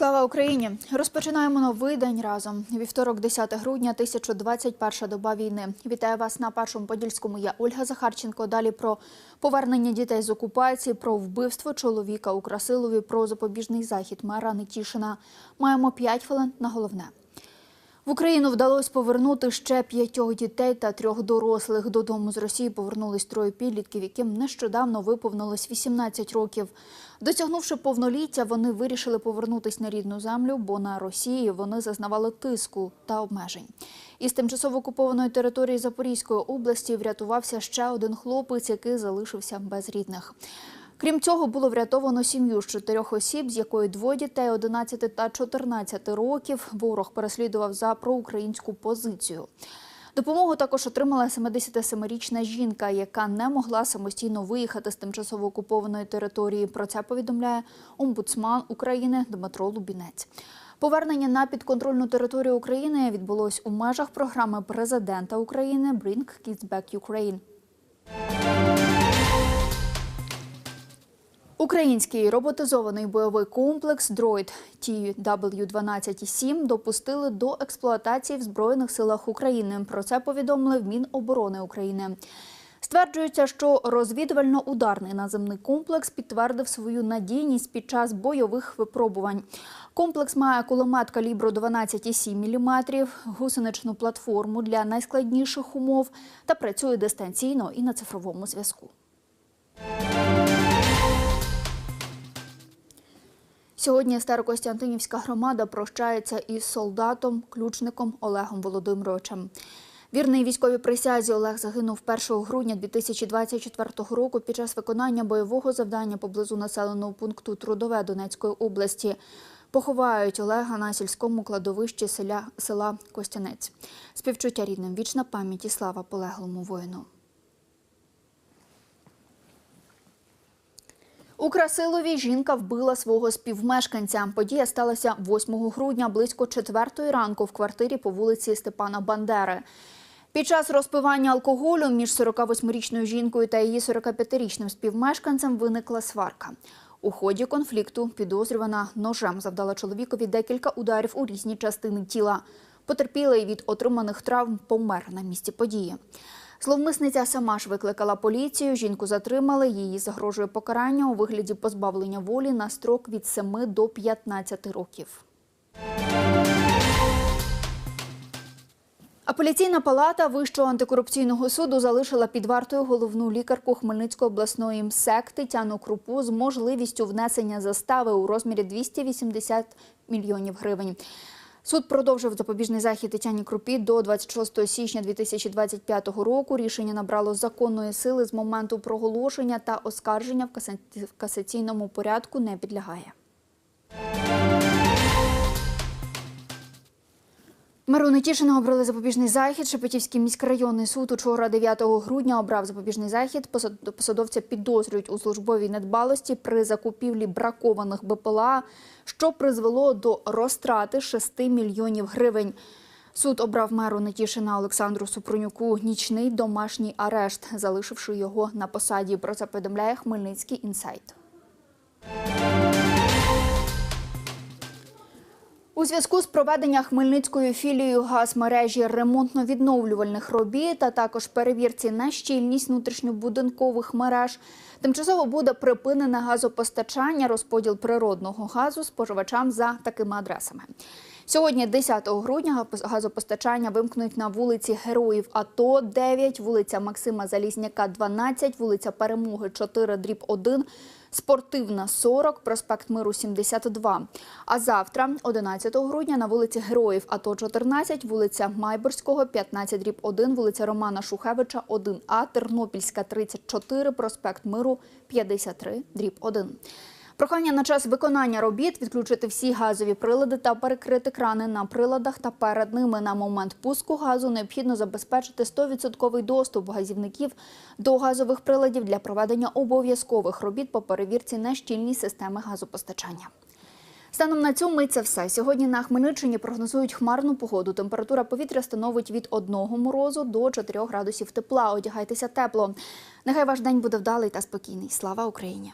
Слава Україні! Розпочинаємо новий день разом. Вівторок, 10 грудня, 1021 доба війни. Вітаю вас на першому подільському. Я Ольга Захарченко. Далі про повернення дітей з окупації, про вбивство чоловіка у Красилові, про запобіжний захід мера Нетішина. Маємо 5 хвилин на головне. В Україну вдалося повернути ще п'ятьох дітей та трьох дорослих. Додому з Росії повернулись троє підлітків, яким нещодавно виповнилось 18 років. Досягнувши повноліття, вони вирішили повернутись на рідну землю, бо на Росії вони зазнавали тиску та обмежень. Із тимчасово окупованої території Запорізької області врятувався ще один хлопець, який залишився без рідних. Крім цього, було врятовано сім'ю з чотирьох осіб, з якої двоє дітей 11 та 14 років. Ворог переслідував за проукраїнську позицію. Допомогу також отримала 77-річна жінка, яка не могла самостійно виїхати з тимчасово окупованої території. Про це повідомляє омбудсман України Дмитро Лубінець. Повернення на підконтрольну територію України відбулось у межах програми президента України «Bring Kids Back Ukraine». Український роботизований бойовий комплекс Дроїд TW-12-7 допустили до експлуатації в Збройних силах України. Про це повідомили в Міноборони України. Стверджується, що розвідувально-ударний наземний комплекс підтвердив свою надійність під час бойових випробувань. Комплекс має кулемет калібру 12,7 мм, гусеничну платформу для найскладніших умов та працює дистанційно і на цифровому зв'язку. Сьогодні Старокостянтинівська громада прощається із солдатом, ключником Олегом Володимировичем. Вірний військовій присязі Олег загинув 1 грудня 2024 року під час виконання бойового завдання поблизу населеного пункту Трудове Донецької області. Поховають Олега на сільському кладовищі селя, села Костянець. Співчуття рідним вічна пам'ять і слава полеглому воїну. У Красилові жінка вбила свого співмешканця. Подія сталася 8 грудня близько 4 ранку в квартирі по вулиці Степана Бандери. Під час розпивання алкоголю між 48-річною жінкою та її 45-річним співмешканцем виникла сварка. У ході конфлікту підозрювана ножем завдала чоловікові декілька ударів у різні частини тіла. Потерпілий від отриманих травм помер на місці події. Зловмисниця сама ж викликала поліцію. Жінку затримали. Її загрожує покарання у вигляді позбавлення волі на строк від 7 до 15 років. Апеляційна палата Вищого антикорупційного суду залишила під вартою головну лікарку Хмельницької обласної МСЕК Тетяну Крупу з можливістю внесення застави у розмірі 280 мільйонів гривень. Суд продовжив запобіжний захід Тетяні Крупі до 26 січня 2025 року. Рішення набрало законної сили з моменту проголошення та оскарження в касаційному порядку не підлягає. Меру Нетішина обрали запобіжний захід. Шепетівський міськрайонний суд учора 9 грудня обрав запобіжний захід. Посад- Посадовця підозрюють у службовій недбалості при закупівлі бракованих БПЛА, що призвело до розтрати 6 мільйонів гривень. Суд обрав меру Нетішина Олександру Супрунюку нічний домашній арешт, залишивши його на посаді. Про це повідомляє Хмельницький інсайт. У зв'язку з проведенням Хмельницькою філією газмережі ремонтно-відновлювальних робіт, а також перевірці на щільність внутрішньобудинкових мереж, тимчасово буде припинене газопостачання, розподіл природного газу споживачам за такими адресами. Сьогодні, 10 грудня, газопостачання вимкнуть на вулиці Героїв АТО 9, вулиця Максима Залізняка 12, вулиця Перемоги 4, дріб 1, Спортивна 40, проспект Миру 72. А завтра, 11 грудня, на вулиці Героїв АТО 14, вулиця Майборського 15 дріб 1, вулиця Романа Шухевича 1А, Тернопільська 34, проспект Миру 53 дріб 1. Прохання на час виконання робіт відключити всі газові прилади та перекрити крани на приладах та перед ними. На момент пуску газу необхідно забезпечити 100% доступ газівників до газових приладів для проведення обов'язкових робіт по перевірці на щільність системи газопостачання. Станом на цю мить це все. Сьогодні на Хмельниччині прогнозують хмарну погоду. Температура повітря становить від 1 морозу до 4 градусів тепла. Одягайтеся тепло. Нехай ваш день буде вдалий та спокійний. Слава Україні!